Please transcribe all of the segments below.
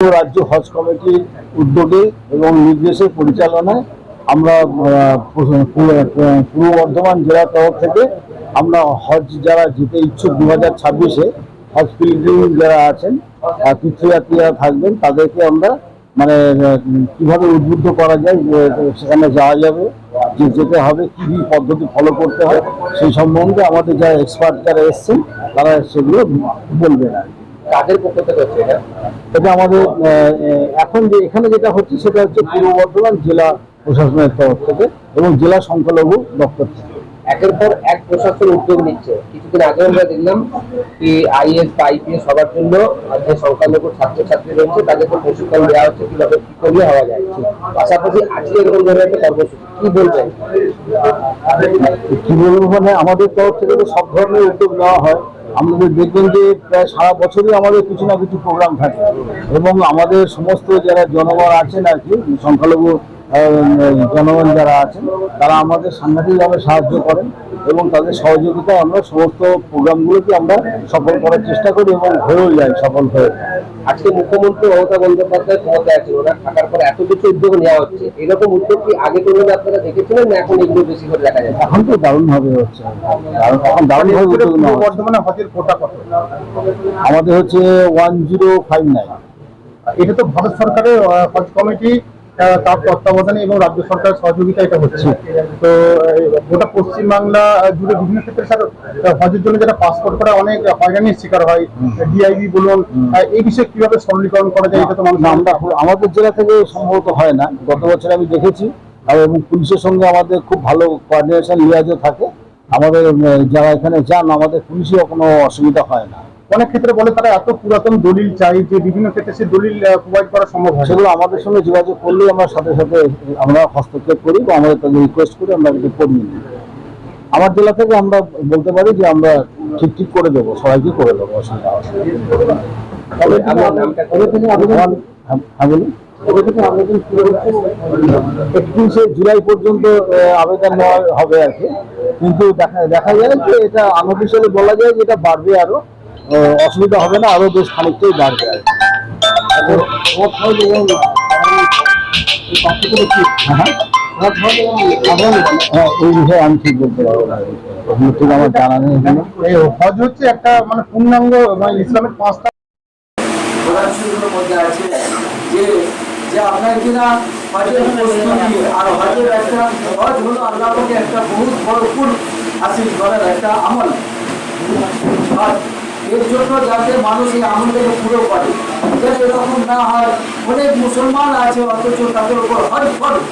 রাজ্য হজ কমিটির উদ্যোগে এবং নির্দেশের পরিচালনায় আমরা পূর্ব বর্ধমান জেলা তরফ থেকে আমরা হজ যারা যেতে ইচ্ছুক দু হাজার ছাব্বিশে, হজ পিলগ্রিম যারা আছেন তীর্থযাত্রীরা থাকবেন, তাদেরকে আমরা মানে কীভাবে উদ্বুদ্ধ করা যায় সেখানে যাওয়া যাবে, যে যেতে হবে, কী, কি পদ্ধতি ফলো করতে হয়, সেই সম্বন্ধে আমাদের যারা এক্সপার্ট যারা এসছেন, তারা সেগুলো বলবেন আর কি। কাদের পক্ষ থেকে হচ্ছে এটা? এটা আমাদের এখন যে এখানে যেটা হচ্ছে সেটা হচ্ছে পূর্ব বর্ধমান জেলা প্রশাসনের তরফ থেকে এবং জেলা সংখ্যালঘু দপ্তর থেকে। একের পর এক প্রশাসন উদ্যোগ নিচ্ছে। কিছুদিন আগে আমরা দেখলাম কি আইএস বা আইপিএস হওয়ার জন্য যে সংখ্যালঘু ছাত্রছাত্রী রয়েছে তাদেরকে প্রশিক্ষণ দেওয়া হচ্ছে কীভাবে কি করলে হওয়া যায়। পাশাপাশি আজকে এরকম ধরনের একটা কর্মসূচি কি বলবেন? কি বলব মানে আমাদের তরফ থেকে তো সব ধরনের উদ্যোগ নেওয়া হয়। আমাদের দেখবেন যে প্রায় সারা বছরই আমাদের কিছু না কিছু প্রোগ্রাম থাকে। এবং আমাদের সমস্ত যারা জনগণ আছেন আর কি, সংখ্যালঘু জনগণ যারা আছেন, তারা আমাদের সাংঘাতিকভাবে সাহায্য করেন। এবং তাদের সহযোগিতায় আমরা সমস্ত প্রোগ্রামগুলোকে আমরা সফল করার চেষ্টা করি এবং হয়েও যাই সফল হয়ে। যায়। আজকে মুখ্যমন্ত্রী মমতা বন্দ্যোপাধ্যায় ক্ষমতায় আছেন ওনার থাকার পর এত কিছু উদ্যোগ নেওয়া হচ্ছে। এরকম উদ্যোগ কি আগে কোনোদিন আপনারা দেখেছিলেন না এখন এগুলো বেশি করে দেখা যায় এখন তো দারুণভাবে হচ্ছে। দারুণ এখন দারুণভাবে উদ্যোগ নেওয়া হচ্ছে। বর্ধমানে হজের কোটা কত? আমাদের হচ্ছে ওয়ান জিরো ফাইভ নাইন এটা তো ভারত সরকারের হজ কমিটি তার তত্ত্বাবধানে এবং রাজ্য সরকারের সহযোগিতা এটা হচ্ছে। তো গোটা পশ্চিমবাংলা জুড়ে বিভিন্ন ক্ষেত্রে স্যার হজের জন্য যারা পাসপোর্ট করা অনেক হয়রানির শিকার হয় ডিআইবি বলুন এই বিষয়ে কীভাবে সরলীকরণ করা যায় এটা তো মানুষ আমরা আমাদের জেলা থেকে সম্ভবত হয় না। গত বছর আমি দেখেছি আর এবং পুলিশের সঙ্গে আমাদের খুব ভালো কোঅর্ডিনেশন লিয়াজও থাকে। আমাদের যারা এখানে যান আমাদের পুলিশেও কোনো অসুবিধা হয় না। অনেক ক্ষেত্রে বলে তারা এত পুরাতন দলিল চাই যে বিভিন্ন ক্ষেত্রে সে দলিল প্রোভাইড করা সম্ভব হয়। সেগুলো আমাদের সঙ্গে যোগাযোগ করলেই আমরা সাথে সাথে আমরা হস্তক্ষেপ করি বা আমাদের তাদের রিকোয়েস্ট করে আমরা এটা করিয়ে নিই। আমার জেলা থেকে আমরা বলতে পারি যে আমরা ঠিক ঠিক করে দেবো সবাইকে করে দেবো অসুবিধা হ্যাঁ হ্যাঁ একত্রিশে জুলাই পর্যন্ত আহ, আবেদন নেওয়া হবে আর কি। কিন্তু দেখা দেখা যায় যে এটা আনঅফিসিয়ালি বলা যায় যে এটা বাড়বে আরও। অসুবিধা হবে না আরও বেশ খানিকটাই বাড়বে আর কি। হ্যাঁ, হ্যাঁ, বিষয়ে আমি ঠিক বলতে পারব না। আমার জানা নেই হজ হচ্ছে একটা মানে পূর্ণাঙ্গ মানে ইসলামের পাঁচটা মধ্যে আছে যে যে আপনার কিনা হজের প্রস্তুতি আর হজের একটা হজ হলো আল্লাহ একটা বহুত বড় ফুল হাসিল করার একটা আমল। এর জন্য যাতে মানুষ এই আমলটাকে পুরো করে। যাতে এরকম না হয়, অনেক মুসলমান আছে অথচ তাদের উপর হজ ফরজ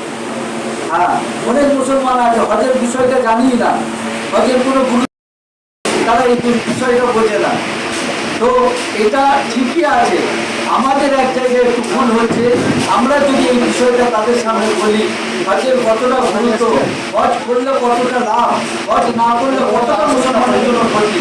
হ্যাঁ অনেক মুসলমান আছে, হজের বিষয়টা জানি না। হজের কোনো গুরুত্ব তারা এই বিষয়টা বোঝে না। তো এটা ঠিকই আছে। আমাদের এক জায়গায় একটু ভুল হচ্ছে। আমরা যদি এই বিষয়টা তাদের সামনে বলি, হজের কতটা গুরুত্ব, হজ করলে কতটা লাভ, হজ না করলে কতটা মুসলমানের জন্য ক্ষতি?